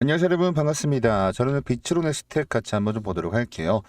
안녕하세요 여러분 반갑습니다. 저는 비츠론의 스택 같이 한번 좀 보도록 할게요.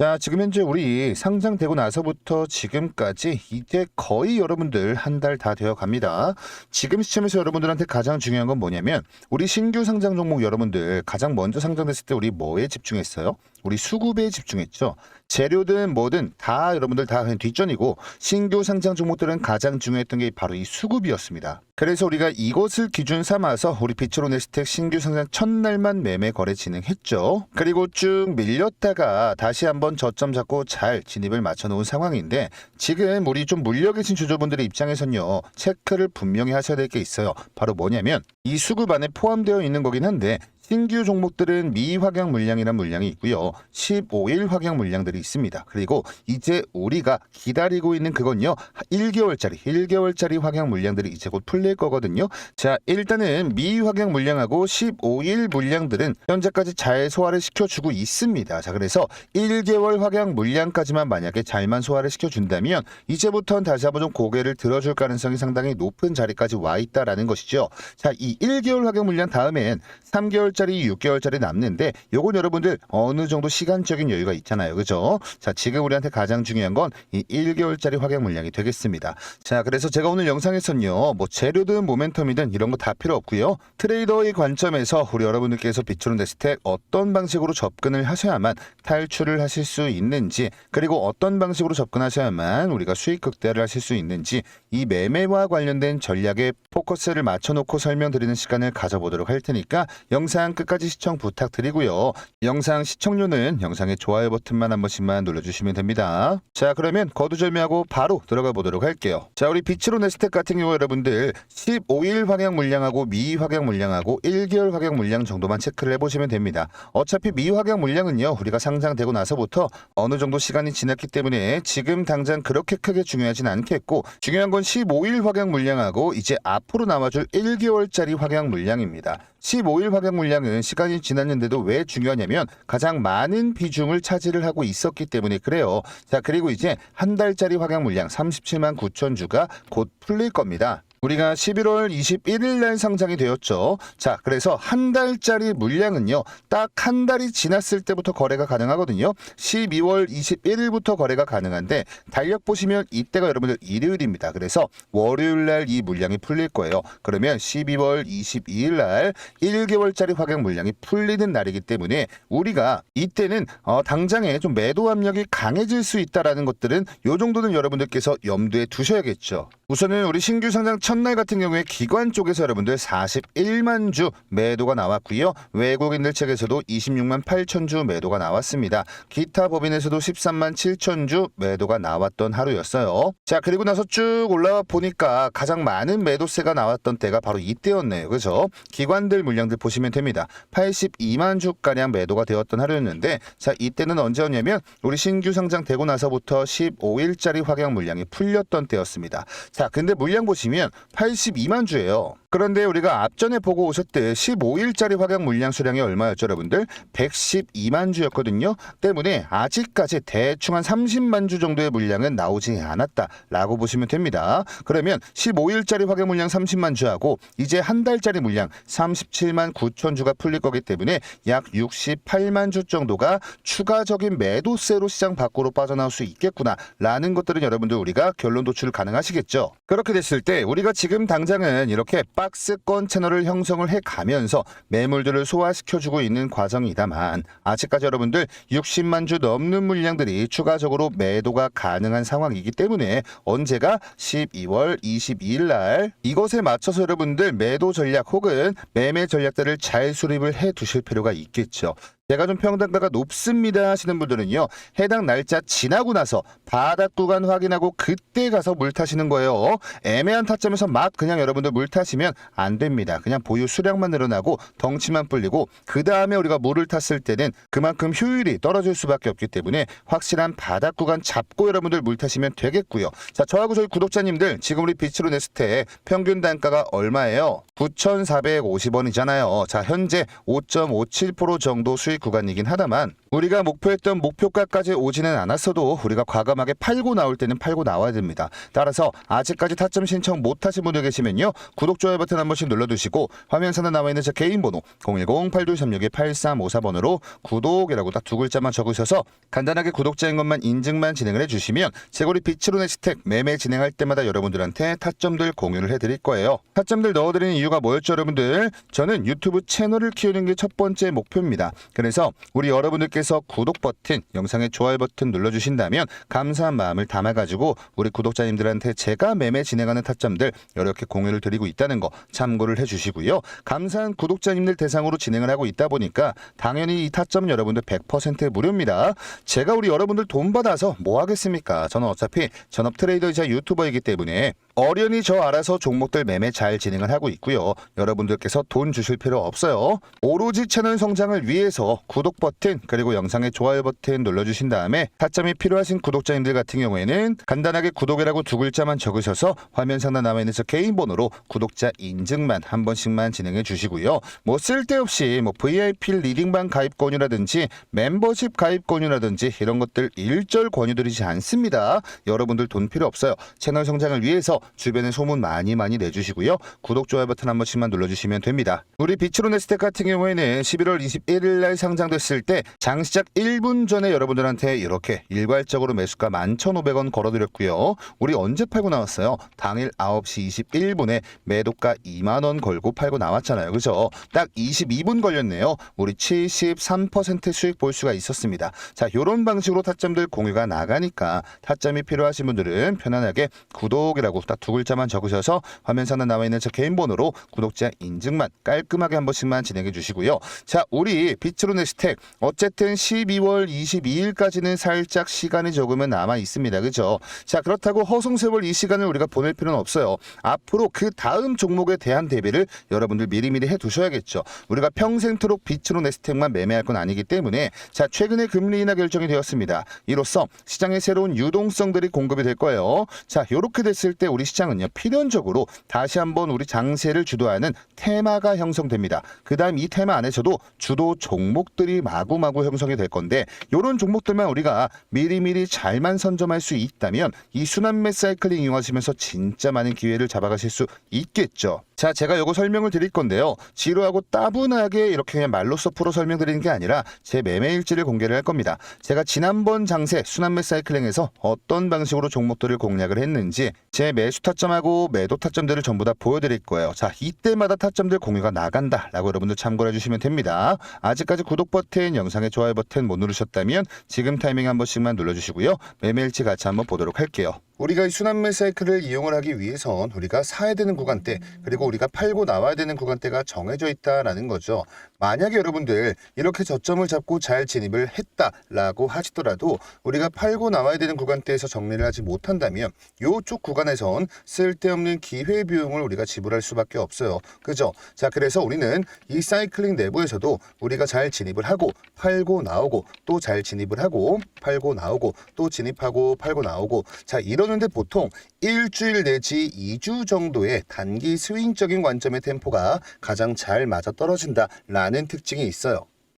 자 지금 현재 우리 상장되고 나서부터 지금까지 이제 거의 여러분들 한 달 다 되어 갑니다. 지금 시점에서 여러분들한테 가장 중요한 건 뭐냐면 우리 신규 상장 종목 여러분들 가장 먼저 상장됐을 때 우리 뭐에 집중했어요? 우리 수급에 집중했죠. 재료든 뭐든 다 여러분들 다 그냥 뒷전이고 신규 상장 종목들은 가장 중요했던 게 바로 이 수급이었습니다. 그래서 우리가 이것을 기준 삼아서 우리 비츠로네스텍 신규 상장 첫날만 매매 거래 진행했죠. 그리고 쭉 밀렸다가 다시 한번 저점 잡고 잘 진입을 맞춰놓은 상황인데 지금 우리 좀 물려 계신 주주분들의 입장에선요 체크를 분명히 하셔야 될 게 있어요. 바로 뭐냐면 이 수급 안에 포함되어 있는 거긴 한데 신규 종목들은 미확양 물량이란 물량이 있고요. 15일 확양 물량들이 있습니다. 그리고 이제 우리가 기다리고 있는 그건요. 1개월짜리, 1개월짜리 확양 물량들이 이제 곧 풀릴 거거든요. 자, 일단은 미확양 물량하고 15일 물량들은 현재까지 잘 소화를 시켜주고 있습니다. 자, 그래서 1개월 확양 물량까지만 만약에 잘만 소화를 시켜준다면 이제부터는 다시 한번 좀 고개를 들어줄 가능성이 상당히 높은 자리까지 와 있다라는 것이죠. 자, 이 1개월 확양 물량 다음엔 3개월짜리, 6개월짜리 남는데 요건 여러분들 어느 정도 시간적인 여유가 있잖아요. 그죠? 자, 지금 우리한테 가장 중요한 건 이 1개월짜리 확양 물량이 되겠습니다. 자, 그래서 제가 오늘 영상에서는요. 뭐 재료든 모멘텀이든 이런 거 다 필요 없고요. 트레이더의 관점에서 우리 여러분들께서 비추는 데스텍 어떤 방식으로 접근을 하셔야만 탈출을 하실 수 있는지 그리고 어떤 방식으로 접근하셔야만 우리가 수익 극대화를 하실 수 있는지 이 매매와 관련된 전략에 포커스를 맞춰 놓고 설명드리는 시간을 가져보도록 할 테니까 영상 끝까지 시청 부탁드리고요. 영상 시청료는 영상의 좋아요 버튼만 한 번씩만 눌러주시면 됩니다. 자 그러면 거두절미하고 바로 들어가 보도록 할게요. 자 우리 비츠로 네스텍 같은 경우 여러분들 15일 확양 물량하고 미 확양 물량하고 1개월 확양 물량 정도만 체크를 해보시면 됩니다. 어차피 미 확양 물량은요 우리가 상장되고 나서부터 어느 정도 시간이 지났기 때문에 지금 당장 그렇게 크게 중요하진 않겠고 중요한 건 15일 확양 물량하고 이제 앞으로 남아줄 1개월짜리 확양 물량입니다. 15일 확양 물량은 시간이 지났는데도 왜 중요하냐면 가장 많은 비중을 차지를 하고 있었기 때문에 그래요. 자, 그리고 이제 한 달짜리 확양 물량 37만 9천 주가 곧 풀릴 겁니다. 우리가 11월 21일 날 상장이 되었죠. 자, 그래서 한 달짜리 물량은요, 딱 한 달이 지났을 때부터 거래가 가능하거든요. 12월 21일부터 거래가 가능한데, 달력 보시면 이때가 여러분들 일요일입니다. 그래서 월요일 날 이 물량이 풀릴 거예요. 그러면 12월 22일 날 1개월짜리 확양 물량이 풀리는 날이기 때문에 우리가 이때는 어, 당장에 좀 매도 압력이 강해질 수 있다라는 것들은 요 정도는 여러분들께서 염두에 두셔야겠죠. 우선은 우리 신규 상장 첫날 같은 경우에 기관 쪽에서 여러분들 41만 주 매도가 나왔고요. 외국인들 측에서도 26만 8천 주 매도가 나왔습니다. 기타 법인에서도 13만 7천 주 매도가 나왔던 하루였어요. 자, 그리고 나서 쭉 올라와 보니까 가장 많은 매도세가 나왔던 때가 바로 이때였네요. 그죠? 기관들 물량들 보시면 됩니다. 82만 주가량 매도가 되었던 하루였는데 자, 이때는 언제였냐면 우리 신규 상장되고 나서부터 15일짜리 확양 물량이 풀렸던 때였습니다. 자, 근데 물량 보시면 82만 주예요. 그런데 우리가 앞전에 보고 오셨듯 15일짜리 확양 물량 수량이 얼마였죠, 여러분들? 112만 주였거든요. 때문에 아직까지 대충 한 30만 주 정도의 물량은 나오지 않았다라고 보시면 됩니다. 그러면 15일짜리 확양 물량 30만 주하고 이제 한 달짜리 물량 37만 9천 주가 풀릴 거기 때문에 약 68만 주 정도가 추가적인 매도세로 시장 밖으로 빠져나올 수 있겠구나라는 것들은 여러분들 우리가 결론 도출 가능하시겠죠. 그렇게 됐을 때 우리가 지금 당장은 이렇게 박스권 채널을 형성을 해 가면서 매물들을 소화시켜주고 있는 과정이다만 아직까지 여러분들 60만 주 넘는 물량들이 추가적으로 매도가 가능한 상황이기 때문에 언제가 12월 22일 날 이것에 맞춰서 여러분들 매도 전략 혹은 매매 전략들을 잘 수립을 해 두실 필요가 있겠죠. 제가 좀 평단가가 높습니다 하시는 분들은요 해당 날짜 지나고 나서 바닥 구간 확인하고 그때 가서 물 타시는 거예요. 애매한 타점에서 막 그냥 여러분들 물 타시면 안 됩니다. 그냥 보유 수량만 늘어나고 덩치만 불리고 그 다음에 우리가 물을 탔을 때는 그만큼 효율이 떨어질 수밖에 없기 때문에 확실한 바닥 구간 잡고 여러분들 물 타시면 되겠고요. 자 저하고 저희 구독자님들 지금 우리 비치로 네스테 평균 단가가 얼마예요? 9,450원이잖아요. 자 현재 5.57% 정도 수익 구간이긴 하다만 우리가 목표했던 목표가까지 오지는 않았어도 우리가 과감하게 팔고 나올 때는 팔고 나와야 됩니다. 따라서 아직까지 타점 신청 못하신 분들 계시면요. 구독, 좋아요 버튼 한 번씩 눌러두시고 화면상에 나와 있는 제 개인 번호 010-8236-8354번으로 구독이라고 딱 두 글자만 적으셔서 간단하게 구독자인 것만 인증만 진행을 해주시면 제고리 비치론의 스택 매매 진행할 때마다 여러분들한테 타점들 공유를 해드릴 거예요. 타점들 넣어드리는 이유가 뭐였죠 여러분들? 저는 유튜브 채널을 키우는 게 첫 번째 목표입니다. 그래서 우리 여러분들께 서 구독 버튼, 영상의 좋아요 버튼 눌러주신다면 감사한 마음을 담아가지고 우리 구독자님들한테 제가 매매 진행하는 타점들 이렇게 공유를 드리고 있다는 거 참고를 해주시고요. 감사한 구독자님들 대상으로 진행을 하고 있다 보니까 당연히 이 타점 여러분들 100% 무료입니다. 제가 우리 여러분들 돈 받아서 뭐 하겠습니까? 저는 어차피 전업 트레이더이자 유튜버이기 때문에 어련히 저 알아서 종목들 매매 잘 진행을 하고 있고요. 여러분들께서 돈 주실 필요 없어요. 오로지 채널 성장을 위해서 구독 버튼 그리고 영상의 좋아요 버튼 눌러주신 다음에 타점이 필요하신 구독자님들 같은 경우에는 간단하게 구독이라고 두 글자만 적으셔서 화면 상단 남아 있는 저 개인 번호로 구독자 인증만 한 번씩만 진행해 주시고요. 뭐 쓸데없이 뭐 VIP 리딩방 가입 권유라든지 멤버십 가입 권유라든지 이런 것들 일절 권유드리지 않습니다. 여러분들 돈 필요 없어요. 채널 성장을 위해서 주변에 소문 많이 많이 내주시고요. 구독, 좋아요 버튼 한 번씩만 눌러주시면 됩니다. 우리 비츠로네스텍 같은 경우에는 11월 21일 날 상장됐을 때 장 시작 1분 전에 여러분들한테 이렇게 일괄적으로 매수가 11,500원 걸어드렸고요. 우리 언제 팔고 나왔어요? 당일 9시 21분에 매도가 2만원 걸고 팔고 나왔잖아요. 그죠? 딱 22분 걸렸네요. 우리 73% 수익 볼 수가 있었습니다. 자, 요런 방식으로 타점들 공유가 나가니까 타점이 필요하신 분들은 편안하게 구독이라고 딱두 글자만 적으셔서 화면 상단 나와 있는 저 개인 번호로 구독자 인증만 깔끔하게 한 번씩만 진행해 주시고요. 자, 우리 비츠로네 스택 어쨌든 12월 22일까지는 살짝 시간이 조금은 남아 있습니다. 그죠? 자, 그렇다고 허송세월 이 시간을 우리가 보낼 필요는 없어요. 앞으로 그 다음 종목에 대한 대비를 여러분들 미리미리 해 두셔야겠죠. 우리가 평생토록 비츠로네 스택만 매매할 건 아니기 때문에 자, 최근에 금리 인하 결정이 되었습니다. 이로써 시장에 새로운 유동성들이 공급이 될 거예요. 자, 요렇게 됐을 때 우리 시장은요, 필연적으로 다시 한번 우리 장세를 주도하는 테마가 형성됩니다. 그 다음 이 테마 안에서도 주도 종목들이 마구마구 형성이 될 건데, 요런 종목들만 우리가 미리미리 잘만 선점할 수 있다면 이 순환 매 사이클링 이용하시면서 진짜 많은 기회를 잡아가실 수 있겠죠. 자, 제가 요거 설명을 드릴 건데요. 지루하고 따분하게 이렇게 그냥 말로써 풀어 설명드리는 게 아니라 제 매매 일지를 공개를 할 겁니다. 제가 지난번 장세 순환매 사이클링에서 어떤 방식으로 종목들을 공략을 했는지 제 매수 타점하고 매도 타점들을 전부 다 보여드릴 거예요. 자, 이때마다 타점들 공유가 나간다라고 여러분들 참고를 해주시면 됩니다. 아직까지 구독 버튼, 영상의 좋아요 버튼 못 누르셨다면 지금 타이밍 한 번씩만 눌러주시고요. 매매 일지 같이 한번 보도록 할게요. 우리가 이 순환매 사이클을 이용을 하기 위해선 우리가 사야 되는 구간대 그리고 우리가 팔고 나와야 되는 구간대가 정해져 있다라는 거죠. 만약에 여러분들 이렇게 저점을 잡고 잘 진입을 했다라고 하시더라도 우리가 팔고 나와야 되는 구간대에서 정리를 하지 못한다면 요쪽 구간에선 쓸데없는 기회 비용을 우리가 지불할 수밖에 없어요. 그죠? 자, 그래서 우리는 이 사이클링 내부에서도 우리가 잘 진입을 하고 팔고 나오고 또 잘 진입을 하고 팔고 나오고 또 진입하고 팔고 나오고 자, 이 러는데 보통 일주일 내지 2주 정도의 단기 스윙적인 관점의 템포가 가장 잘 맞아 떨어진다라는 특징이 있어요.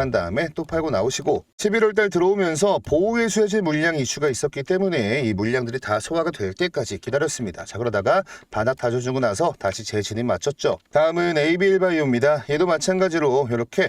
한 다음에 또 팔고 나오시고 11월 달 들어오면서 보호의 수혜제 물량 이슈가 있었기 때문에 이 물량들이 다 소화가 될 때까지 기다렸습니다. 자 그러다가 바닥 다져주고 나서 다시 재진입 맞췄죠. 다음은 AB일바이오입니다. 얘도 마찬가지로 이렇게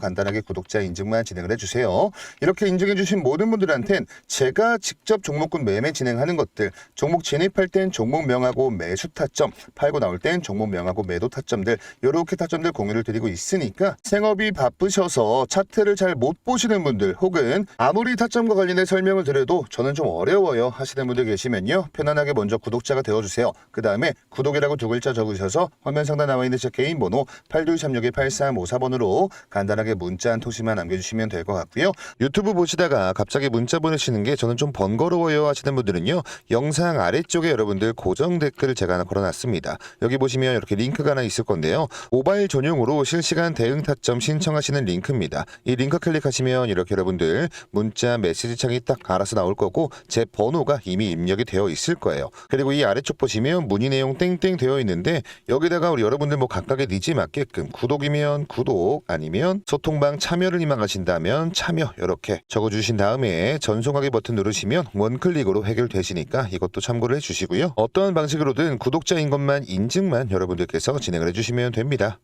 간단하게 구독자 인증만 진행을 해주세요. 이렇게 인증해주신 모든 분들한텐 제가 직접 종목군 매매 진행하는 것들, 종목 진입할 땐 종목 명하고 매수 타점, 팔고 나올 땐 종목 명하고 매도 타점들, 이렇게 타점들 공유를 드리고 있으니까 생업이 바쁘셔서 차트를 잘 못 보시는 분들 혹은 아무리 타점과 관련해 설명을 드려도 저는 좀 어려워요 하시는 분들 계시면요. 편안하게 먼저 구독자가 되어주세요. 그 다음에 구독이라고 두 글자 적으셔서 화면 상단 나와 있는 제 개인 번호 8236-8354번으로 간단하게 문자 한 통씩만 남겨주시면 될 것 같고요. 유튜브 보시다가 갑자기 문자 보내시는 게 저는 좀 번거로워요 하시는 분들은요. 영상 아래쪽에 여러분들 고정 댓글을 제가 하나 걸어놨습니다. 여기 보시면 이렇게 링크가 하나 있을 건데요. 모바일 전용으로 실시간 대응 타점 신청하시는 링크입니다. 이 링크 클릭하시면 이렇게 여러분들 문자 메시지 창이 딱 알아서 나올 거고 제 번호가 이미 입력이 되어 있을 거예요. 그리고 이 아래쪽 보시면 문의 내용 땡땡 되어 있는데 여기다가 우리 여러분들 뭐 각각의 니즈 맞게끔 구독이면 구독 아니면 소통방 참여를 희망하신다면 참여 이렇게 적어주신 다음에 전송하기 버튼 누르시면 원클릭으로 해결되시니까 이것도 참고를 해주시고요. 어떤 방식으로든 구독자인 것만 인증만 여러분들께서 진행을 해주시면 됩니다.